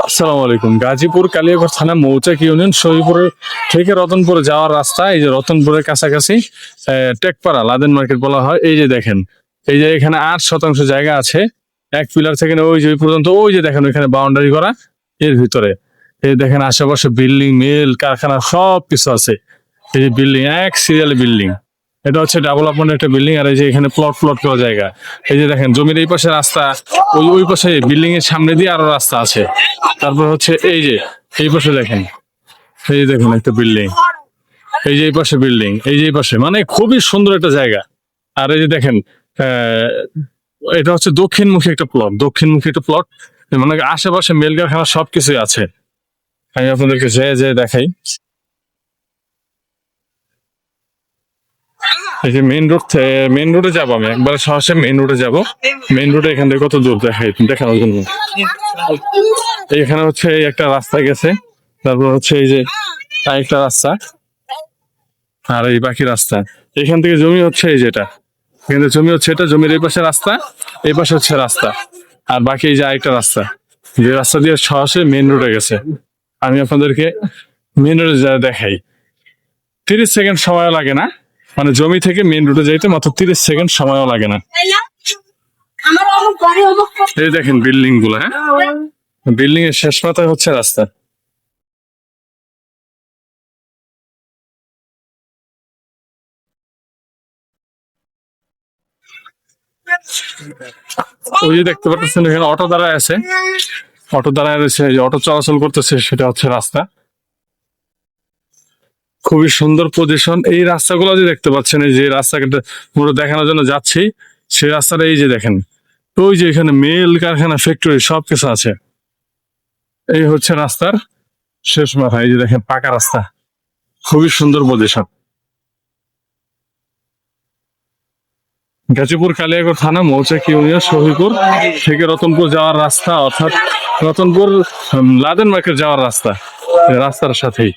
আসসালামু আলাইকুম গাজীপুর কালিয়াগঞ্জ থানা, মৌচাক ইউনিয়ন শহীদপুর থেকে রতনপুরে যাওয়ার রাস্তা, এই যে রতনপুরের কাছাকাছি টেকপাড়া, লাদেন মার্কেট বলা হয়। এই যে দেখেন, এই যে এখানে আট শতাংশ জায়গা আছে। এক পিলার থেকে ওই যে পর্যন্ত, ওই যে দেখেন ওইখানে বাউন্ডারি করা, এর ভিতরে। এই দেখেন, আশেপাশে বিল্ডিং, মিল, কারখানা সব কিছু আছে। এই যে বিল্ডিং, এক সিরিয়াল বিল্ডিং এটা হচ্ছে ডেভেলপমেন্ট একটা বিল্ডিং আর এই যে এখানে প্লট প্লট করা জায়গা। এই যে দেখেন, জমির এই পাশে রাস্তা, ওই ওই পাশে বিল্ডিং এর সামনে দিয়ে আরও রাস্তা আছে। তারপর হচ্ছে এই যে, এই পাশে দেখেন, এই যে দেখুন একটা বিল্ডিং এই যে এই পাশে বিল্ডিং এই যে এই পাশে মানে খুবই সুন্দর একটা জায়গা। আর এই যে দেখেন এটা হচ্ছে দক্ষিণমুখী একটা প্লট দক্ষিণমুখী একটা প্লট মানে আশেপাশে মেল কারখানা সবকিছুই আছে। আমি আপনাদেরকে যে যে দেখাই। এই যে মেইন রোড মেইন রোডে যাব আমি। একবার সরাসরি মেইন রোডে যাব। মেইন রোডে এখান থেকে কত দূর দেখাই, দেখানোর জন্য। এখানে হচ্ছে একটা রাস্তা গেছে। তারপর হচ্ছে এই যে আরেকটা রাস্তা। আর এই বাকি রাস্তা। এখান থেকে জমি হচ্ছে এই যেটা। এখানে জমি হচ্ছে এটা, জমির এই পাশে রাস্তা, এই পাশে হচ্ছে রাস্তা। আর বাকি এই যে আরেকটা রাস্তা। যে রাস্তা দিয়ে সরাসরি মেন রোডে গেছে। আমি আপনাদেরকে মেন রোডে যা দেখাই। তিরিশ সেকেন্ড সময় লাগে না। মানে জমি থেকে মেইন রোডে যাইতে মাত্র তিরিশ সেকেন্ড সময়ও লাগে না। এই দেখেন বিল্ডিংগুলো হ্যাঁ? বিল্ডিং এর শেষ মাথায় হচ্ছে রাস্তা। ওই যে দেখতে পাচ্ছেন এখানে অটো দাঁড়ায় আছে। অটো দাঁড়ায় রয়েছে অটো চলাচল করতেছে, সেটা হচ্ছে রাস্তা। খুবই সুন্দর পজিশন এই রাস্তাগুলো যে দেখতে পাচ্ছেন, এই যে রাস্তাটা পুরো দেখানোর জন্য যাচ্ছি, সেই রাস্তাটা এই যে দেখেন। ওই যে এখানে মেল কারখানা ফ্যাক্টরি সব কিছু আছে। এই হচ্ছে রাস্তার শেষ মাথা, এই যে দেখেন, পাকা রাস্তা। খুবই সুন্দর পজিশন গাজীপুর কালিয়াগড় থানা, মৌচাক ইউনিয়ন, শহীদপুর থেকে রতনপুর যাওয়ার রাস্তা, অর্থাৎ রতনপুর লাদেন মার্কেট যাওয়ার রাস্তা। রাস্তার সাথেই।